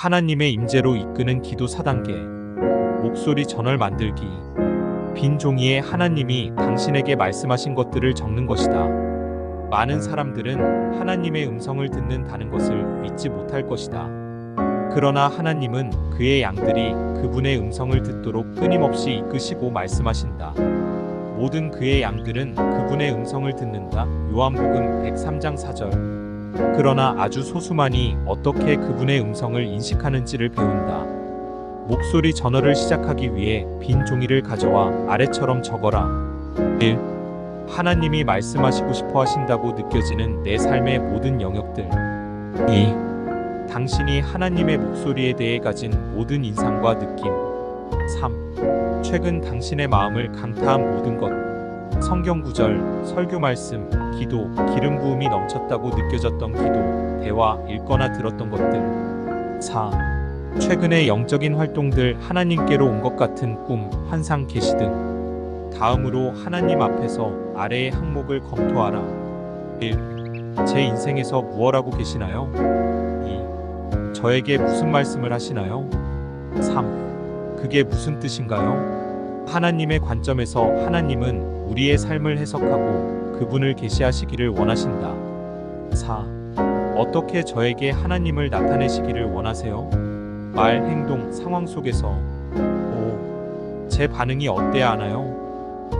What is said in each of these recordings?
하나님의 임재로 이끄는 기도 4단계 목소리 전월 만들기 빈 종이에 하나님이 당신에게 말씀하신 것들을 적는 것이다. 많은 사람들은 하나님의 음성을 듣는다는 것을 믿지 못할 것이다. 그러나 하나님은 그의 양들이 그분의 음성을 듣도록 끊임없이 이끄시고 말씀하신다. 모든 그의 양들은 그분의 음성을 듣는다. 요한복음 103장 4절. 그러나 아주 소수만이 어떻게 그분의 음성을 인식하는지를 배운다. 목소리 전어를 시작하기 위해 빈 종이를 가져와 아래처럼 적어라. 1. 하나님이 말씀하시고 싶어 하신다고 느껴지는 내 삶의 모든 영역들. 2. 당신이 하나님의 목소리에 대해 가진 모든 인상과 느낌. 3. 최근 당신의 마음을 강타한 모든 것. 성경 구절, 설교 말씀, 기도, 기름 부음이 넘쳤다고 느껴졌던 기도, 대화, 읽거나 들었던 것들. 4. 최근의 영적인 활동들 하나님께로 온 것 같은 꿈, 환상, 계시 등. 다음으로 하나님 앞에서 아래의 항목을 검토하라. 1. 제 인생에서 무엇하고 계시나요? 2. 저에게 무슨 말씀을 하시나요? 3. 그게 무슨 뜻인가요? 하나님의 관점에서 하나님은 우리의 삶을 해석하고 그분을 계시하시기를 원하신다. 4. 어떻게 저에게 하나님을 나타내시기를 원하세요? 말, 행동, 상황 속에서 5. 제 반응이 어때야 하나요?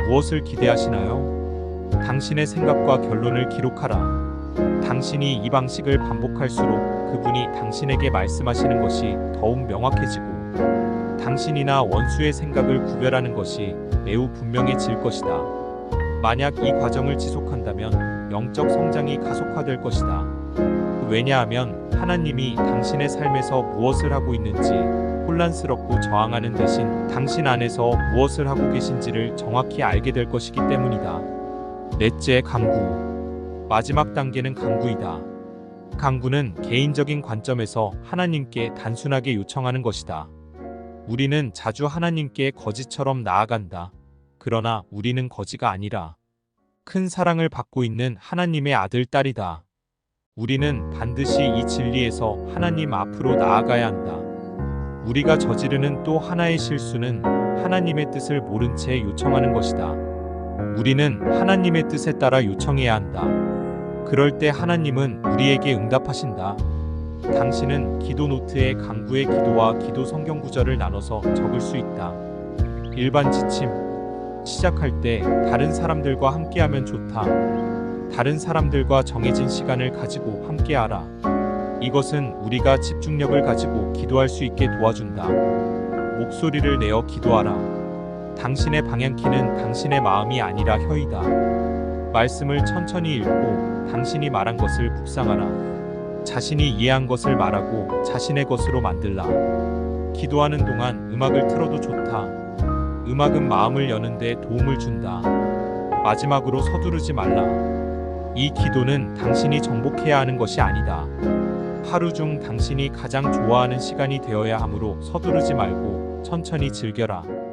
무엇을 기대하시나요? 당신의 생각과 결론을 기록하라. 당신이 이 방식을 반복할수록 그분이 당신에게 말씀하시는 것이 더욱 명확해지고 당신이나 원수의 생각을 구별하는 것이 매우 분명해질 것이다. 만약 이 과정을 지속한다면 영적 성장이 가속화될 것이다. 왜냐하면 하나님이 당신의 삶에서 무엇을 하고 있는지 혼란스럽고 저항하는 대신 당신 안에서 무엇을 하고 계신지를 정확히 알게 될 것이기 때문이다. 넷째 강구. 마지막 단계는 강구이다. 강구는 개인적인 관점에서 하나님께 단순하게 요청하는 것이다. 우리는 자주 하나님께 거지처럼 나아간다. 그러나 우리는 거지가 아니라 큰 사랑을 받고 있는 하나님의 아들, 딸이다. 우리는 반드시 이 진리에서 하나님 앞으로 나아가야 한다. 우리가 저지르는 또 하나의 실수는 하나님의 뜻을 모른 채 요청하는 것이다. 우리는 하나님의 뜻에 따라 요청해야 한다. 그럴 때 하나님은 우리에게 응답하신다. 당신은 기도 노트에 강구의 기도와 기도 성경 구절을 나눠서 적을 수 있다. 일반 지침. 시작할 때 다른 사람들과 함께하면 좋다. 다른 사람들과 정해진 시간을 가지고 함께하라. 이것은 우리가 집중력을 가지고 기도할 수 있게 도와준다. 목소리를 내어 기도하라. 당신의 방향키는 당신의 마음이 아니라 혀이다. 말씀을 천천히 읽고 당신이 말한 것을 묵상하라. 자신이 이해한 것을 말하고 자신의 것으로 만들라. 기도하는 동안 음악을 틀어도 좋다. 음악은 마음을 여는 데 도움을 준다. 마지막으로 서두르지 말라. 이 기도는 당신이 정복해야 하는 것이 아니다. 하루 중 당신이 가장 좋아하는 시간이 되어야 하므로 서두르지 말고 천천히 즐겨라.